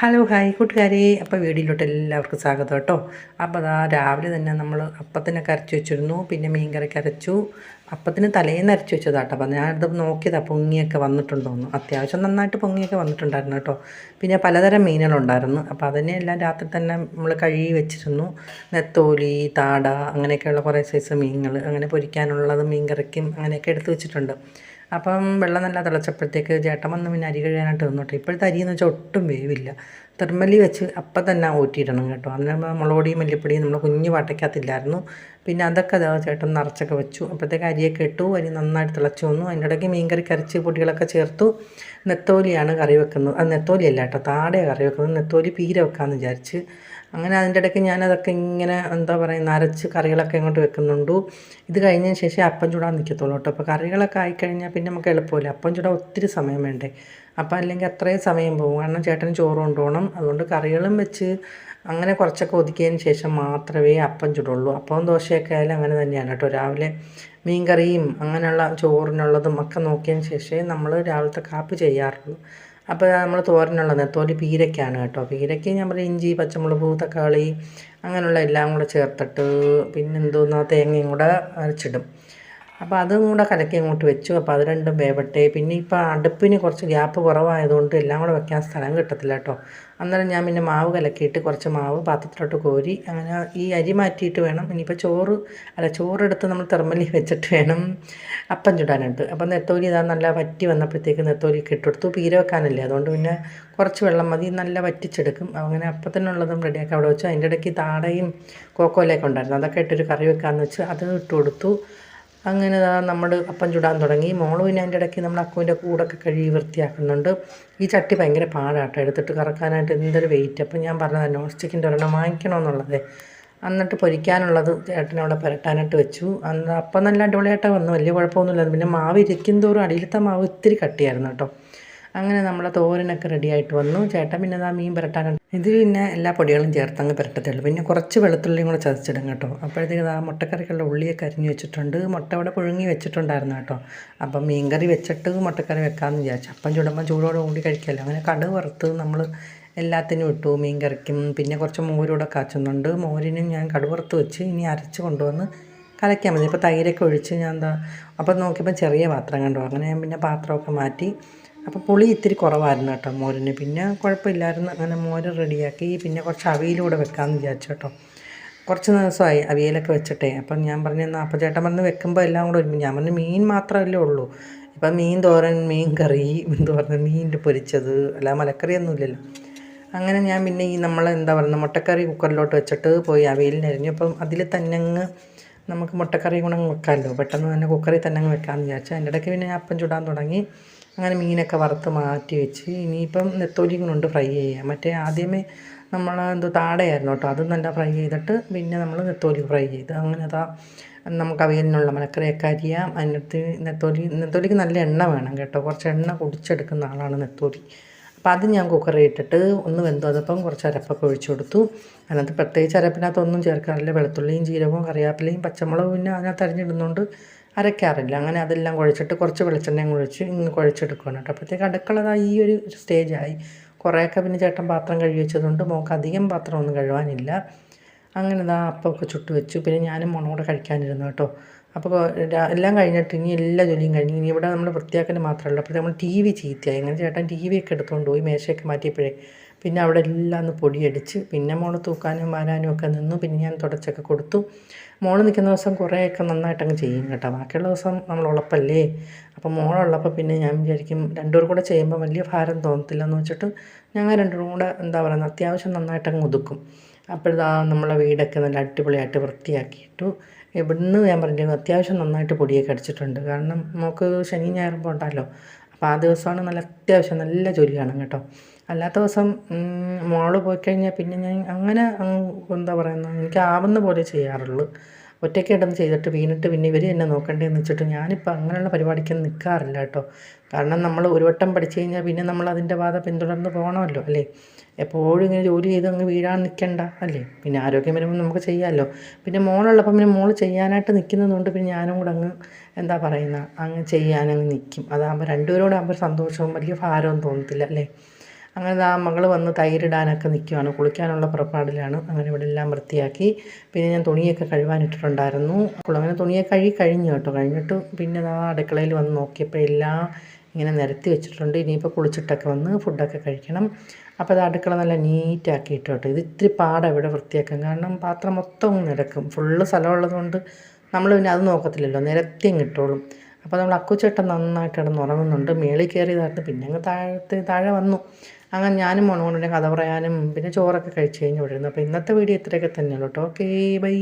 Hello hi കൂട്ടുകാരെ. അപ്പോൾ വീടിലോട്ട് എല്ലാവർക്കും സ്വാഗതം കേട്ടോ. അപ്പോൾ അതാ രാവിലെ തന്നെ നമ്മൾ അപ്പത്തിനൊക്കെ അരച്ച് വെച്ചിരുന്നു. പിന്നെ മീൻ കറിക്ക് അരച്ചു അപ്പത്തിന് തലേന്ന് അരച്ച് വെച്ചതാട്ടോ അപ്പം ഞാനത് നോക്കിയതാ പൊങ്ങിയൊക്കെ വന്നിട്ടുണ്ടോന്ന്. അത്യാവശ്യം നന്നായിട്ട് പൊങ്ങിയൊക്കെ വന്നിട്ടുണ്ടായിരുന്നു കേട്ടോ. പിന്നെ പലതരം മീനുകളുണ്ടായിരുന്നു. അപ്പോൾ അതിനെ എല്ലാം രാത്രി തന്നെ നമ്മൾ കഴുകി വെച്ചിരുന്നു. നെത്തോലി താട അങ്ങനെയൊക്കെയുള്ള കുറേ സൈസ് മീനുകൾ അങ്ങനെ പൊരിക്കാനുള്ളത് മീൻ കറിക്കും അങ്ങനെയൊക്കെ എടുത്ത് വെച്ചിട്ടുണ്ട്. അപ്പം വെള്ളം നല്ല തിളച്ചപ്പോഴത്തേക്ക് ചേട്ടൻ വന്ന് പിന്നെ അരി കഴുകാനായിട്ട് നിന്നോട്ടെ ഇപ്പോഴത്തെ അരി എന്ന് വെച്ചാൽ ഒട്ടും വേവില്ല. തെർമലി വെച്ച് അപ്പം തന്നെ ഊറ്റിയിടണം കേട്ടോ. അതിന് മുളകൊടിയും മല്ലിപ്പൊടിയും നമ്മൾ കുഞ്ഞു വാട്ടയ്ക്കകത്തില്ലായിരുന്നു. പിന്നെ അതൊക്കെ അതാ ചേട്ടൻ നിറച്ചൊക്കെ വെച്ചു. അപ്പോഴത്തേക്ക് അരിയൊക്കെ ഇട്ടു. അരി നന്നായിട്ട് തിളച്ചു വന്നു. അതിന്റെ ഇടയ്ക്ക് മീൻകറി കരച്ച് പൊടികളൊക്കെ ചേർത്തു. നെത്തോലിയാണ് കറി വെക്കുന്നത്. അത് നെത്തോലിയല്ല കേട്ടോ താടയാണ് കറി വെക്കുന്നത്. നെത്തോലി പീര വെക്കാമെന്ന് വിചാരിച്ച്. അങ്ങനെ അതിന്റെ ഇടയ്ക്ക് ഞാനതൊക്കെ ഇങ്ങനെ എന്താ പറയുക അരച്ച് കറികളൊക്കെ ഇങ്ങോട്ട് വെക്കുന്നുണ്ട്. ഇത് കഴിഞ്ഞതിന് ശേഷം അപ്പം ചൂടാൻ നിൽക്കത്തുള്ളൂ കേട്ടോ. അപ്പോൾ കറികളൊക്കെ ആയിക്കഴിഞ്ഞാൽ പിന്നെ നമുക്ക് എളുപ്പമില്ല. അപ്പം ചൂടാൻ ഒത്തിരി സമയം വേണ്ടേ? അപ്പം അല്ലെങ്കിൽ അത്രയും സമയം പോകും. കാരണം ചേട്ടൻ ചോറ് കൊണ്ടുപോകണം. അതുകൊണ്ട് കറികളും വെച്ച് അങ്ങനെ കുറച്ചൊക്കെ ഒതുക്കിയതിന് ശേഷം മാത്രമേ അപ്പം ചുടുള്ളൂ. അപ്പം ദോശയൊക്കെ ആയാലും അങ്ങനെ തന്നെയാണ് കേട്ടോ. രാവിലെ മീൻ കറിയും അങ്ങനെയുള്ള ചോറിനുള്ളതും ഒക്കെ നോക്കിയതിന് ശേഷമേ നമ്മൾ രാവിലത്തെ കാപ്പ് ചെയ്യാറുള്ളൂ. അപ്പോൾ നമ്മൾ തോരനുള്ള നെത്തോലി പീരയ്ക്കാണ് കേട്ടോ. പീരയ്ക്ക് ഞാൻ പറയും ഇഞ്ചി പച്ചമുളക് തക്കാളി അങ്ങനെയുള്ള എല്ലാം കൂടെ ചേർത്തിട്ട് പിന്നെന്തോന്നാ തേങ്ങയും കൂടെ അരച്ചിടും. അപ്പോൾ അതും കൂടെ കലക്കി അങ്ങോട്ട് വെച്ചു. അപ്പോൾ അത് രണ്ടും വേവട്ടെ. പിന്നെ ഇപ്പോൾ അടുപ്പിന് കുറച്ച് ഗ്യാപ്പ് കുറവായതുകൊണ്ട് എല്ലാം കൂടെ വെക്കാൻ സ്ഥലം കിട്ടത്തില്ല കേട്ടോ. അന്നേരം ഞാൻ പിന്നെ മാവ് കലക്കിയിട്ട് കുറച്ച് മാവ് പാത്രത്തിലോട്ട് കോരി അങ്ങനെ ഈ അരി മാറ്റിയിട്ട് വേണം. ഇനിയിപ്പോൾ ചോറ് അല്ല ചോറെടുത്ത് നമ്മൾ തെർമലി വെച്ചിട്ട് വേണം അപ്പം ചുടാനായിട്ട്. അപ്പം നെത്തോലി ഇതാ നല്ല വറ്റി വന്നപ്പോഴത്തേക്ക് നെത്തോലി ഇട്ടെടുത്തു പീര വെക്കാനല്ലേ. അതുകൊണ്ട് പിന്നെ കുറച്ച് വെള്ളം മതി. നല്ല വറ്റിച്ചെടുക്കും. അങ്ങനെ അപ്പം തന്നെ ഉള്ളതും റെഡിയാക്കി അവിടെ വെച്ചു. അതിന്റെ ഇടയ്ക്ക് താടയും കോക്കോലൊക്കെ ഉണ്ടായിരുന്നു. അതൊക്കെ ഇട്ടൊരു കറി വെക്കാമെന്ന് വെച്ച് അത് ഇട്ട് കൊടുത്തു. അങ്ങനെ നമ്മൾ അപ്പം ചുടാൻ തുടങ്ങി. മോൾ പിന്നെ അതിന്റെ ഇടയ്ക്ക് നമ്മൾ അക്കുവിന്റെ കൂടൊക്കെ കഴുകി വൃത്തിയാക്കുന്നുണ്ട്. ഈ ചട്ടി ഭയങ്കര പാടാട്ടോ. എടുത്തിട്ട് കറക്കാനായിട്ട് എന്തൊരു വെയിറ്റ് അപ്പം ഞാൻ പറഞ്ഞത് നോൺ സ്റ്റിക്കിന്റെ ഒരെണ്ണം വാങ്ങിക്കണമെന്നുള്ളത്. എന്നിട്ട് പൊരിക്കാനുള്ളത് ചേട്ടനവിടെ പുരട്ടാനായിട്ട് വെച്ചു. അന്ന് അപ്പം നല്ല അടിപൊളിയായിട്ട് വന്നു. വലിയ കുഴപ്പമൊന്നുമില്ല. പിന്നെ മാവ് ഇരിക്കും തോറും അടിയിലത്തെ മാവ് ഇത്തിരി കട്ടിയായിരുന്നു കേട്ടോ. അങ്ങനെ നമ്മളെ തോരനൊക്കെ റെഡിയായിട്ട് വന്നു. ചേട്ടൻ പിന്നെ ആ മീൻ പുരട്ടാൻ ഇത് പിന്നെ എല്ലാ പൊടികളും ചേർത്തങ്ങ് പുരട്ടത്തേ പിന്നെ കുറച്ച് വെളുത്തുള്ളിയും കൂടെ ചതച്ചിടും കേട്ടോ. അപ്പോഴത്തേക്ക് ആ മുട്ടക്കറിക്കുള്ള ഉള്ളിയൊക്കെ അരിഞ്ഞ് വെച്ചിട്ടുണ്ട്. മുട്ട അവിടെ പുഴുങ്ങി വെച്ചിട്ടുണ്ടായിരുന്നു കേട്ടോ. അപ്പം മീൻകറി വെച്ചിട്ട് മുട്ടക്കറി വെക്കാമെന്ന് വിചാരിച്ചു. അപ്പം ചുടുമ്പോൾ ചൂടോടെ കൂടി കഴിക്കാമല്ലോ അങ്ങനെ കടുക് വറുത്ത് നമ്മൾ എല്ലാത്തിനും ഇട്ടു മീൻ കറിക്കും പിന്നെ കുറച്ച് മോരൂടെ കാച്ചുന്നുണ്ട്. മോരിനും ഞാൻ കടുക് വറുത്ത് വെച്ച് ഇനി അരച്ച് കൊണ്ടുവന്ന് കലക്കാൻ മതി. ഇപ്പോൾ തൈരൊക്കെ ഒഴിച്ച് ഞാൻ എന്താ അപ്പം നോക്കിയപ്പോൾ ചെറിയ പാത്രം കണ്ടു. അങ്ങനെ ഞാൻ പിന്നെ പാത്രമൊക്കെ മാറ്റി അപ്പോൾ പുളി ഇത്തിരി കുറവായിരുന്നു കേട്ടോ മോരിന്. പിന്നെ കുഴപ്പമില്ലായിരുന്നു. അങ്ങനെ മോര് റെഡിയാക്കി പിന്നെ കുറച്ച് അവിയിലൂടെ വെക്കാമെന്ന് വിചാരിച്ചു കേട്ടോ. കുറച്ച് ദിവസമായി അവിയലൊക്കെ വെച്ചിട്ടേ. അപ്പം ഞാൻ പറഞ്ഞു എന്നാൽ അപ്പം ചേട്ടൻ പറഞ്ഞ് വെക്കുമ്പോൾ എല്ലാം കൂടെ ഒരുമിച്ച് ഞാൻ പറഞ്ഞു മീൻ മാത്രമല്ലേ ഉള്ളൂ. ഇപ്പം മീൻ തോരൻ മീൻ കറി എന്ന് പറഞ്ഞു മീനിന്റെ പൊരിച്ചത് അല്ല മലക്കറിയൊന്നുമില്ലല്ലോ അങ്ങനെ ഞാൻ പിന്നെ ഈ നമ്മൾ എന്താ പറയുന്നത് മുട്ടക്കറി കുക്കറിലോട്ട് വെച്ചിട്ട് പോയി അവിയലിനരിഞ്ഞു അപ്പം അതിൽ തന്നെ അങ്ങ് നമുക്ക് മുട്ടക്കറി കൂടെ വെക്കാമല്ലോ. പെട്ടെന്ന് തന്നെ കുക്കറിൽ തന്നെ അങ്ങ് വെക്കാമെന്ന് വിചാരിച്ചു. അതിന്റെ ഇടയ്ക്ക് പിന്നെ ഞാൻ അപ്പം ചുടാൻ തുടങ്ങി. അങ്ങനെ മീനൊക്കെ വറുത്ത് മാറ്റി വെച്ച് ഇനിയിപ്പം നെത്തോലിയും കൊണ്ട് ഫ്രൈ ചെയ്യാം മറ്റേ ആദ്യമേ നമ്മൾ എന്തോ താടയായിരുന്നു കേട്ടോ അത് നല്ല ഫ്രൈ ചെയ്തിട്ട് പിന്നെ നമ്മൾ നെത്തോലി ഫ്രൈ ചെയ്ത് അങ്ങനെ അതാ നമുക്ക് അവയിലുള്ള മലക്കറിയൊക്കെ അരിയാം. അതിനകത്ത് നെത്തോലി നെത്തോലിക്ക് നല്ല എണ്ണ വേണം കേട്ടോ. കുറച്ച് എണ്ണ കുടിച്ചെടുക്കുന്ന ആളാണ് നെത്തോലി. അപ്പോൾ അത് ഞാൻ കുക്കറിൽ ഇട്ടിട്ട് ഒന്ന് വെന്തു. അതപ്പം കുറച്ച് അരപ്പൊക്കെ ഒഴിച്ചു കൊടുത്തു. അതിനകത്ത് പ്രത്യേകിച്ച് അരപ്പിനകത്തൊന്നും ചേർക്കാറില്ല. വെളുത്തുള്ളിയും ജീരകവും കറിവേപ്പിലയും പച്ചമുളകും പിന്നെ അതിനകത്ത് അരിഞ്ഞിടുന്നുണ്ട് അരയ്ക്കാറില്ല. അങ്ങനെ അതെല്ലാം കുഴച്ചിട്ട് കുറച്ച് വെളിച്ചെണ്ണയും കുഴച്ച് ഇങ്ങനെ കുഴച്ചെടുക്കുകയാണ് കേട്ടോ. അപ്പോഴത്തേക്ക് അടുക്കളതാ ഈ ഒരു സ്റ്റേജായി. കുറേയൊക്കെ പിന്നെ ചേട്ടൻ പാത്രം കഴുകി വെച്ചതുകൊണ്ട് മോൾക്ക് അധികം പാത്രമൊന്നും കഴുകാനില്ല. അങ്ങനെ ഇതാ അപ്പമൊക്കെ ചുട്ട് വെച്ചു. പിന്നെ ഞാനും മോളും കൂടെ കഴിക്കാനിരുന്നു കേട്ടോ. അപ്പോൾ എല്ലാം കഴിഞ്ഞിട്ട് ഇനി എല്ലാ ജോലിയും കഴിഞ്ഞ് ഇനി ഇവിടെ നമ്മൾ വൃത്തിയാക്കൽ മാത്രമല്ല. അപ്പോൾ നമ്മൾ ടി വി ചീത്തയായി. അങ്ങനെ ചേട്ടൻ ടി വി ഒക്കെ എടുത്തുകൊണ്ട് പോയി മേശയൊക്കെ മാറ്റിയപ്പോഴേ പിന്നെ അവിടെ എല്ലാം ഒന്ന് പൊടിയടിച്ച് പിന്നെ മോൾ തൂക്കാനും വാരാനും ഒക്കെ നിന്നു. പിന്നെ ഞാൻ തുടച്ചൊക്കെ കൊടുത്തു. മോൾ നിൽക്കുന്ന ദിവസം കുറേയൊക്കെ നന്നായിട്ടങ്ങ് ചെയ്യും കേട്ടോ. ബാക്കിയുള്ള ദിവസം നമ്മൾ ഉളപ്പല്ലേ? അപ്പോൾ മോളുള്ളപ്പോൾ പിന്നെ ഞാൻ വിചാരിക്കും രണ്ടുപേർ കൂടെ ചെയ്യുമ്പോൾ വലിയ ഭാരം തോന്നത്തില്ല എന്ന് വെച്ചിട്ട് ഞങ്ങൾ രണ്ടുപേരും കൂടെ എന്താ പറയുന്നത് അത്യാവശ്യം നന്നായിട്ടങ്ങ് ഒതുക്കും. അപ്പോഴതാ നമ്മളെ വീടൊക്കെ നല്ല അടിപൊളിയായിട്ട് വൃത്തിയാക്കിയിട്ടു. ഇവിടുന്ന് ഞാൻ പറഞ്ഞു അത്യാവശ്യം നന്നായിട്ട് പൊടിയൊക്കെ അടിച്ചിട്ടുണ്ട്. കാരണം നമുക്ക് ശനി ഞായറുമ്പോൾ ഉണ്ടല്ലോ. അപ്പോൾ ആ ദിവസമാണ് നല്ല അത്യാവശ്യം നല്ല ജോലിയാണ് കേട്ടോ. അല്ലാത്ത ദിവസം മോൾ പോയി കഴിഞ്ഞാൽ പിന്നെ ഞാൻ അങ്ങനെ എന്താ പറയുന്നത് എനിക്ക് ആവുന്ന പോലെ ചെയ്യാറുള്ളൂ. ഒറ്റയ്ക്ക് ഇടന്ന് ചെയ്തിട്ട് വീണിട്ട് പിന്നെ ഇവർ എന്നെ നോക്കണ്ടേന്ന് വെച്ചിട്ട് ഞാനിപ്പോൾ അങ്ങനെയുള്ള പരിപാടിക്കൊന്നും നിൽക്കാറില്ല കേട്ടോ. കാരണം നമ്മൾ ഒരു വട്ടം പഠിച്ചു കഴിഞ്ഞാൽ പിന്നെ നമ്മൾ അതിന്റെ വാദ പിന്തുടർന്ന് പോകണമല്ലോ അല്ലേ? എപ്പോഴും ഇങ്ങനെ ജോലി ചെയ്ത് അങ്ങ് വീഴാൻ നിൽക്കണ്ട അല്ലേ? പിന്നെ ആരോഗ്യം വരുമ്പോൾ നമുക്ക് ചെയ്യാമല്ലോ പിന്നെ മോളുള്ളപ്പം പിന്നെ മോൾ ചെയ്യാനായിട്ട് നിൽക്കുന്നതുകൊണ്ട് പിന്നെ ഞാനും കൂടെ അങ്ങ് എന്താ പറയുന്ന അങ്ങ് ചെയ്യാനങ്ങ് നിൽക്കും അതാകുമ്പോൾ രണ്ടുപേരോടാകുമ്പോൾ സന്തോഷവും വലിയ ഭാരവും തോന്നത്തില്ല അല്ലേ? അങ്ങനെ ആ മകൾ വന്ന് തൈരിടാനൊക്കെ നിൽക്കുവാണ് കുളിക്കാനുള്ള പുറപ്പാടിലാണ്. അങ്ങനെ ഇവിടെ എല്ലാം വൃത്തിയാക്കി. പിന്നെ ഞാൻ തുണിയൊക്കെ കഴുകാനിട്ടിട്ടുണ്ടായിരുന്നു അങ്ങനെ തുണിയൊക്കെ കഴുകി കഴിഞ്ഞു കേട്ടോ. കഴിഞ്ഞിട്ട് പിന്നെ ആ അടുക്കളയിൽ വന്ന് നോക്കിയപ്പോൾ എല്ലാം ഇങ്ങനെ നിരത്തി വെച്ചിട്ടുണ്ട്. ഇനിയിപ്പോൾ കുളിച്ചിട്ടൊക്കെ വന്ന് ഫുഡൊക്കെ കഴിക്കണം. അപ്പോൾ അത് അടുക്കള നല്ല നീറ്റാക്കിയിട്ട് കേട്ടോ. ഇത് ഇത്തിരി പാടാണ് ഇവിടെ വൃത്തിയാക്കാൻ. കാരണം പാത്രം മൊത്തം നിരക്കും. ഫുള്ള് സ്ഥലമുള്ളത് കൊണ്ട് നമ്മൾ പിന്നെ അത് നോക്കത്തില്ലല്ലോ. നിരത്തിയും കിട്ടുള്ളൂ അപ്പോൾ നമ്മൾ അക്കുച്ചേട്ടൻ നന്നായിട്ട് കിടന്ന് ഉറങ്ങുന്നുണ്ട്. മേളിൽ കയറിയതായിരുന്നു പിന്നെ അങ്ങ് താഴത്തെ താഴെ വന്നു. അങ്ങനെ ഞാനും മോണോണിന്റെ കഥ പറയാനും പിന്നെ ചോറൊക്കെ കഴിച്ച് കഴിഞ്ഞ് വിടുന്നു അപ്പോൾ ഇന്നത്തെ വീഡിയോ ഇത്രയൊക്കെ തന്നെയുള്ളൂ കേട്ടോ. Okay bye